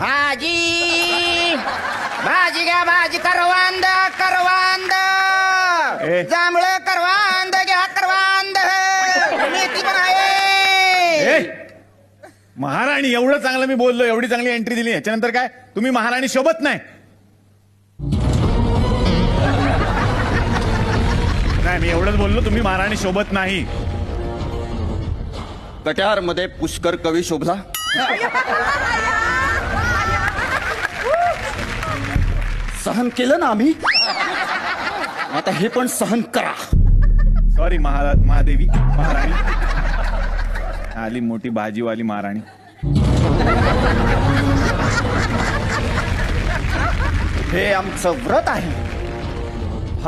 भाजी भाजी घ्या भाजी करवांद करवांद. ए. जांभळ करवांद घ्या करवांद. मेथी पण आहे. ए. महाराणी एवढं चांगलं मी बोललो एवढी चांगली एंट्री दिली. याच्यानंतर काय? तुम्ही महाराणी शोभत नाही. नाही मी एवढंच बोललो तुम्ही महाराणी शोभत नाही. कट्यारमध्ये पुष्कर कवी शोभला. सहन केलं ना आम्ही? आता हे पण सहन करा. सॉरी महा महादेवी महाराणी. आली मोठी भाजीवाली महाराणी. हे आमचं व्रत आहे.